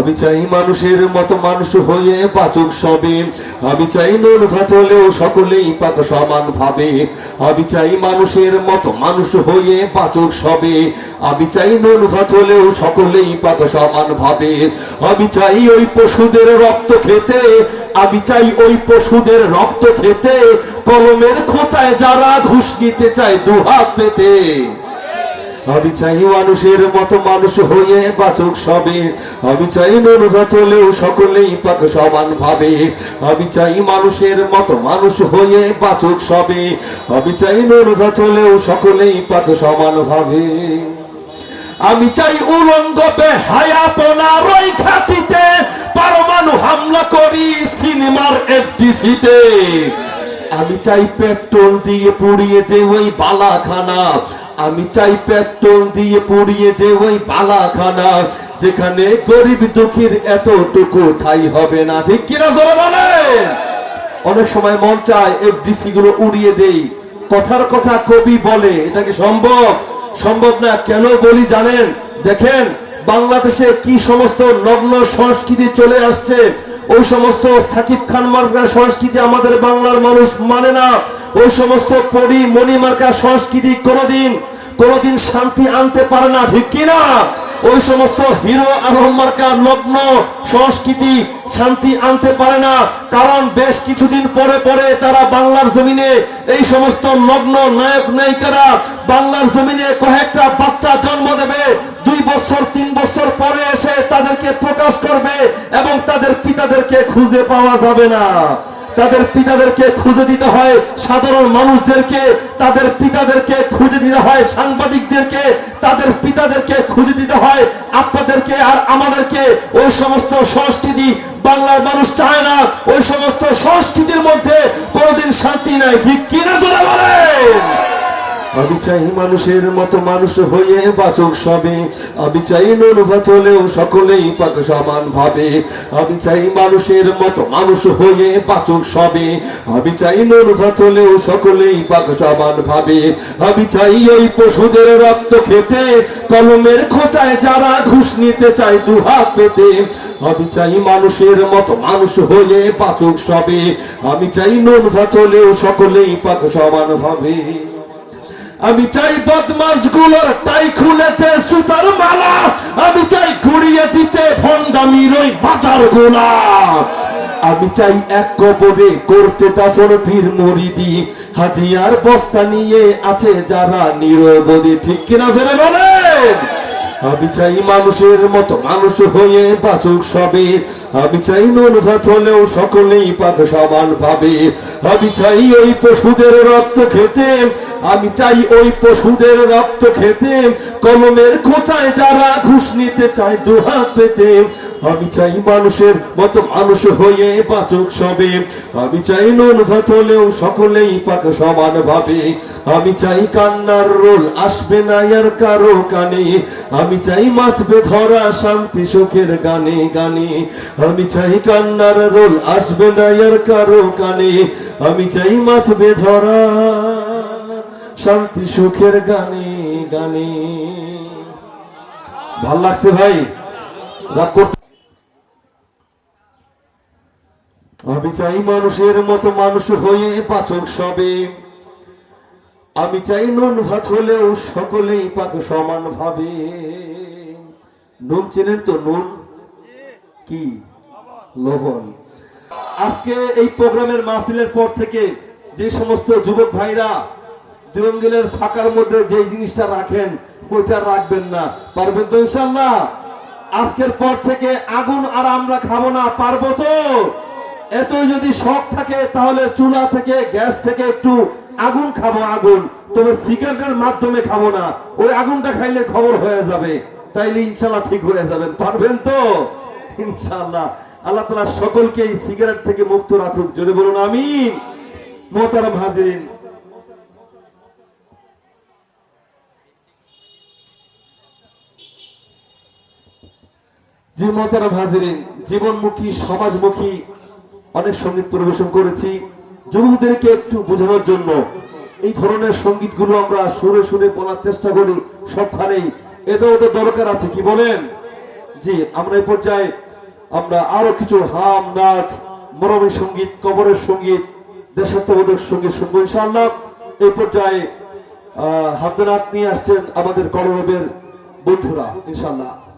আমি চাই মানুষের মতো মানুষ হয়ে বাচক সবে। আমি চাই নুন ভাত সকলেই পাক সমান ভাবে। আমি চাই মানুষের মতো মানুষ হয়ে বাচক সবে। আমি চাই নুন ভাত সকলেই পাক সমান ভাবে। আমি চাই ওই পশুদের রক্ত খেতে। আমি চাই ওই পশুদের রক্ত খেতে। কলমের খোঁচায় যারা ঘুষ নিতে চায় দুহাত পেতে। আমি চাই মানুষের মতো মানুষ হয়ে বাচক সবে। আমি চাই নুনভাত হলেও সকলেই পাক সমান ভাবে আমি চাই মানুষের মতো মানুষ হয়ে বাচক সবে। আমি চাই নুনভাত হলেও সকলেই পাক সমান ভাবে আমি চাই উলঙ্গ বেহায়াপনার ওই খ্যাতিতে পরমাণু হামলা করি সিনেমার এফডিসিতে। আমি চাই পেট্রোল দিয়ে পুড়িয়ে দে ওই বালাখানা। আমি চাই পেট্রোল দিয়ে পুড়িয়ে দে ওই বালাখানা। যেখানে গরিব দুঃখীর এতটুকু ঠাই হবে না। ঠিক কিনা জোরে বলেন? অনেক সময় মন চায় এফডিসি গুলো উড়িয়ে দেই। কথার কথা কবি বলে। এটা কি সম্ভব? সম্ভব না। কেন বলি জানেন? দেখেন বাংলাদেশে কি সমস্ত নগ্ন সংস্কৃতি চলে আসছে? ওই সমস্ত সাকিব খান মার্কা সংস্কৃতি আমাদের বাংলার মানুষ মানে না। ওই সমস্ত পরি মণি মার্কা সংস্কৃতি কোনোদিন কোনোদিন শান্তি আনতে পারে না, ঠিক কিনা? ওই সমস্ত হিরো আলম মার্কা নগ্ন সংস্কৃতি শান্তি আনতে পারে না, কারণ বেশ কিছুদিন পরে পরে তারা বাংলার জমিনে এই সমস্ত নগ্ন নায়ক নায়িকারা বাংলার জমিনে কয়েকটা বাচ্চা জন্ম দেবে, দুই বছর, তিন বছর পরে এসে তাদেরকে প্রকাশ করবে এবং তাদের পিতাদেরকে খুঁজে পাওয়া যাবে না। তাদের পিতাদেরকে খুঁজে দিতে হয়। সাধারণ মানুষদেরকে তাদের পিতাদেরকে খুঁজে দিতে হয়। সাংবাদিকদেরকে তাদের পিতাদেরকে খুঁজে দিতে হয়। আপনাদেরকে আর আমাদেরকে ওই সমস্ত সংস্কৃতি বাংলার মানুষ চায় না। ওই সমস্ত সংস্কৃতির মধ্যে কোনোদিন শান্তি নাই। ঠিক কিনা জোরে বলেন? আমি চাই মানুষের মতো মানুষ হয়ে বাচক সবে। আমি চাই নুনভাত হলেও সকলেই পাক সমান ভাবে। আমি চাই মানুষের মতো মানুষ হয়ে বাচক সবে। আমি চাই নুনভাত হলেও সকলেই পাক সমান ভাবে। আমি চাই ওই পশুদের রক্ত খেতে, কলমের খোঁচায় যারা ঘুষ নিতে চায় দুহাত পেতে। আমি চাই মানুষের মতো মানুষ হয়ে বাচক সবে। আমি চাই নুন ভাত হলেও সকলেই পাক সমান ভাবে। আমি চাই বদমাসগুলোর টাই খুলেতে সুতার মালা। আমি চাই ঘুরিয়ে দিতে ভণ্ডামির ওই বাজার গোলাপ। আমি চাই এক কবরে করতে দাফন পীর মরিদি। হাতিয়ার বস্তা নিয়ে আছে যারা নিরবধি। ঠিক কিনা জেনে বলেন? আমি চাই মানুষের মতো মানুষ হয়ে বাচক সবে। আমি চাই নুন ভাত হলেও সকলেই পাক সমান ভাবে। আমি চাই ওই পশুদের রক্ত খেতে। আমি চাই ওই পশুদের রক্ত খেতে। কলমের খোঁচায় যারা ঘুষ নিতে চায় দুহাত পেতে। আমি চাই মানুষের মতো মানুষ হয়ে বাচক সবে। আমি চাই নুন ভাত হলেও সকলেই পাক সমান ভাবে। আমি চাই কান্নার রোল আসবে না আর কারও কানে। আমি চাই মাথবে ধরা, শান্তি সুখের গানে গানে। আমি চাই কান্নার রোল আসবে না আর কারও কানে। আমি চাই মাথবে ধরা, শান্তি সুখের গানে গানে। ভালো লাগছে ভাই? রাগ করতে আমি চাই মানুষের মতো মানুষ হয়ে পাচক সবে। আমি চাই নুন ভাত হলেও সকলেই পাক সমান ভাবে। নুন চেনেন তো নুন? কি? লবণ। আজকে এই প্রোগ্রামের মাহফিলের পর থেকে যে সমস্ত যুবক ভাইরা জঙ্গলের ফাঁকার মধ্যে যে জিনিসটা রাখেন, ওইটা রাখবেন না। পারবেন তো ইনশাল্লাহ আজকের পর থেকে আগুন আর আমরা খাব না, পারব তো? এতই যদি শখ থাকে তাহলে চুলা থেকে, গ্যাস থেকে একটু আগুন খাব, আগুন। তবে সিগারেটের মাধ্যমে খাব না। ওই আগুনটা খাইলে খবর হয়ে যাবে। তাইলে ইনশাল্লাহ ঠিক হয়ে যাবেন। পারবেন তো? ইনশাল্লাহ। আল্লাহ তালা সকলকে এই সিগারেট থেকে মুক্ত রাখুক। জোরে বলুন, আমিন। মোহতারাম হাজিরিন। যে মোহতারাম হাজিরিন। জীবনমুখী, সমাজমুখী অনেক সংগীত পরিবেশন করেছি। যুবকদেরকে একটু বোঝানোর জন্য এই ধরনের সঙ্গীতগুলো আমরা সুরে সুরে বলার চেষ্টা করি সবখানেই এটা ওদের দরকার আছে, কি বলেন? জি, আমরা এই পর্যায়ে আমরা আরও কিছু হাম নাথ মরমী সংগীত, কবরের সংগীত, দেশাত্মবোধক সংগীত শুনব ইনশাআল্লাহ। এই পর্যায়ে, আহ হামদানাথ নিয়ে আসছেন আমাদের কলরবের বন্ধুরা, ইনশাআল্লাহ।